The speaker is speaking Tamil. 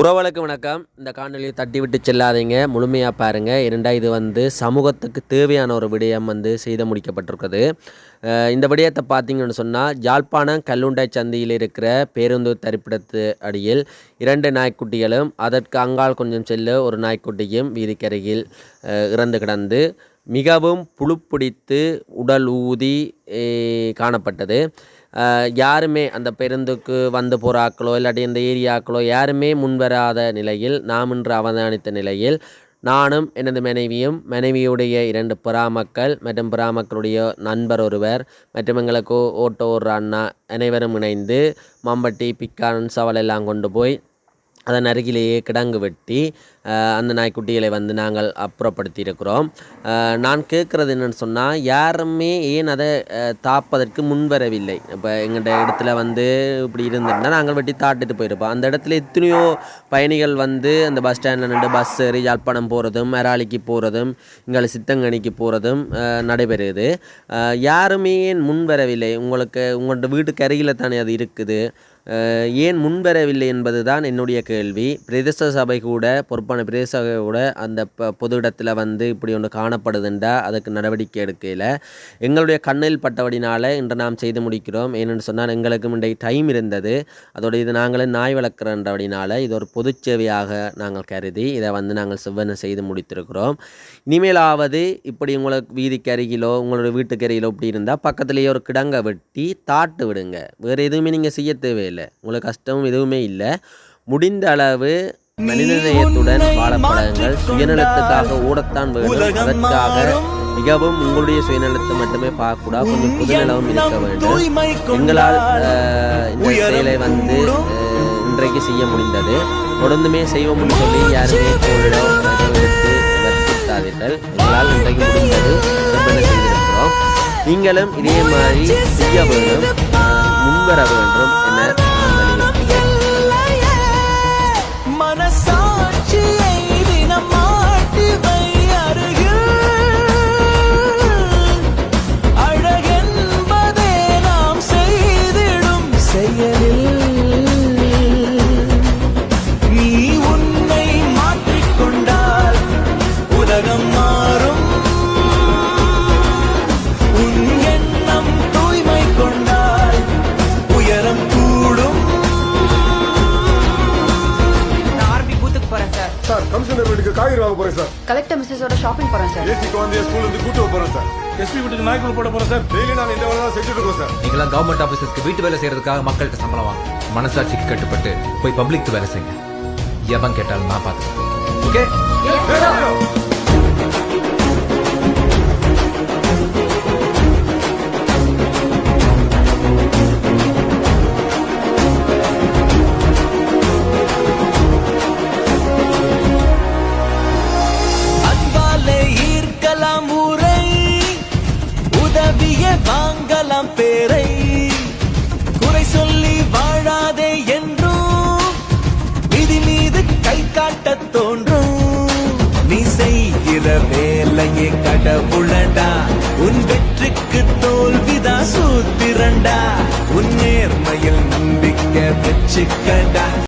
உறவுகளுக்கு வணக்கம். இந்த காணொலியை தட்டி விட்டு செல்லாதீங்க. முழுமையாக பாருங்கள் இரண்டா இது வந்து சமூகத்துக்கு தேவையான ஒரு விடயம் வந்து செய்து முடிக்கப்பட்டிருக்குது இந்த விடயத்தை பார்த்தீங்கன்னு சொன்னால் யாழ்ப்பாணம் கல்லுண்டை சந்தியில் இருக்கிற பேருந்து தரிப்பிடத்து அடியில் இரண்டு நாய்க்குட்டிகளும் அதற்கு அங்கால் கொஞ்சம் செல்ல ஒரு நாய்க்குட்டியும் வீதிக்கரையில் இறந்து கிடந்து மிகவும் புழுப்பிடித்து உடல் ஊதி காணப்பட்டது. யாருமே அந்த பேருந்துக்கு வந்து போகிற ஆக்களோ இல்லாட்டி இந்த ஏரியாக்களோ யாருமே முன்வராத நிலையில் நாம் இன்று அவதானித்த நிலையில் நானும் எனது மனைவியும் மனைவியுடைய இரண்டு பிராமக்கள் மற்றும் பிராமக்களுடைய நண்பர் ஒருவர் மற்றும் எங்களுக்கு ஓட்டோ ஒரு அண்ணா அனைவரும் இணைந்து மம்பட்டி பிக்கான் சவல் எல்லாம் கொண்டு போய் அதன் அருகிலேயே கிடங்கு வெட்டி அந்த நாய்க்குட்டிகளை வந்து நாங்கள் அப்புறப்படுத்தி இருக்கிறோம் நான் கேட்குறது என்னென்னு சொன்னால் யாருமே ஏன் அதை தாப்பதற்கு முன்வரவில்லை. இப்போ எங்கள்கிட்ட இடத்துல வந்து இப்படி இருந்திருந்தால் நாங்கள் வெட்டி தாட்டிட்டு போயிருப்போம். அந்த இடத்துல எத்தனையோ பயணிகள் வந்து அந்த பஸ் ஸ்டாண்டில் நின்று பஸ் ஏறி யாழ்ப்பாணம் போகிறதும் மெராலிக்கு போகிறதும் இங்கே சித்தங்கனிக்கு போகிறதும் நடைபெறுது. யாருமே ஏன் முன்வரவில்லை? உங்களுக்கு உங்களோட வீட்டுக்கு அருகில் தானே அது இருக்குது? ஏன் முன்வரவில்லை என்பது தான் என்னுடைய கேள்வி. பிரதேச சபை கூட பொறுப்பான பிரதேச சபை கூட அந்த ப பொது இடத்துல வந்து இப்படி ஒன்று காணப்படுதுண்டா அதுக்கு நடவடிக்கை எடுக்கையில். எங்களுடைய கண்ணில் பட்டபடினால் இன்று நாம் செய்து முடிக்கிறோம். ஏன்னு சொன்னால் எங்களுக்கு இன்றைக்கு டைம் இருந்தது. அதோட இது நாங்களே நாய் வளர்க்குறன்றபடினால இது ஒரு பொது சேவையாக நாங்கள் கருதி இதை வந்து நாங்கள் செவ்வன செய்து முடித்திருக்கிறோம். இனிமேலாவது இப்படி உங்களுக்கு வீதிக்கு அருகிலோ உங்களோட வீட்டுக்கு அருகிலோ இப்படி இருந்தால் பக்கத்துலேயே ஒரு கிடங்கை வெட்டி தாட்டு விடுங்க. வேறு எதுவுமே நீங்கள் செய்ய தேவையில்லை. உங்களுக்கு கஷ்டமும் எதுவுமே இல்லை. முடிந்த அளவு மனிதநேயத்துடன் வாழ பழகுங்கள். சுயநலத்துக்காக ஓடத்தான் வேண்டும் அதற்காக மிகவும் உங்களுடைய சுயநலத்தை மட்டுமே பார்க்கக்கூடாது. கொஞ்சம் பொதுநலவும் இருக்க வேண்டும். எங்களால் இந்த செயலை வந்து இன்றைக்கு செய்ய முடிந்தது. தொடர்ந்துமே செய்வோம்னு சொல்லி யாருமே ஏதோ எடுத்து வற்புறுத்தாதீர்கள் எங்களால் இன்றைக்கு முடிந்தது. செய்திருக்கிறோம். நீங்களும் இதே மாதிரி செய்ய வேண்டும். முன்வர வேண்டும் என காய்கறி வாங்க போறேன் சார். கலெக்டர் மிஸ்ஸஸோட ஷாப்பிங் போறேன் சார். ஏசிக்கு வந்து ஸ்கூல்ல இருந்து கூட்டு வர போறேன் சார். எஸ்பி வீட்டுக்கு நாய்க்குள் போட போறேன் சார். டெய்லி நான் இந்த வேலை தான் செஞ்சுட்டு இருக்கோம் சார். நீங்களாம் கவர்மெண்ட் ஆபீசர்ஸ்க்கு வீட்டு வேலை செய்யறதுக்காக மக்கள்கிட்ட சம்பளம் வாங்க. மனசாட்சிக்கு கட்டுப்பட்டு போய் பப்ளிக் வேலை செய்யுங்க. எவன் கேட்டாலும் நான் பார்த்துக்கிறேன். ஓகே காட்டத் தோன்றும். நீ செய்கிற வேலையே கடவுளடா. உன் வெற்றிக்கு தோல்விதான் சூத்திரண்டா. உன் நேர்மையில் நம்பிக்கை வச்சுக்கடா.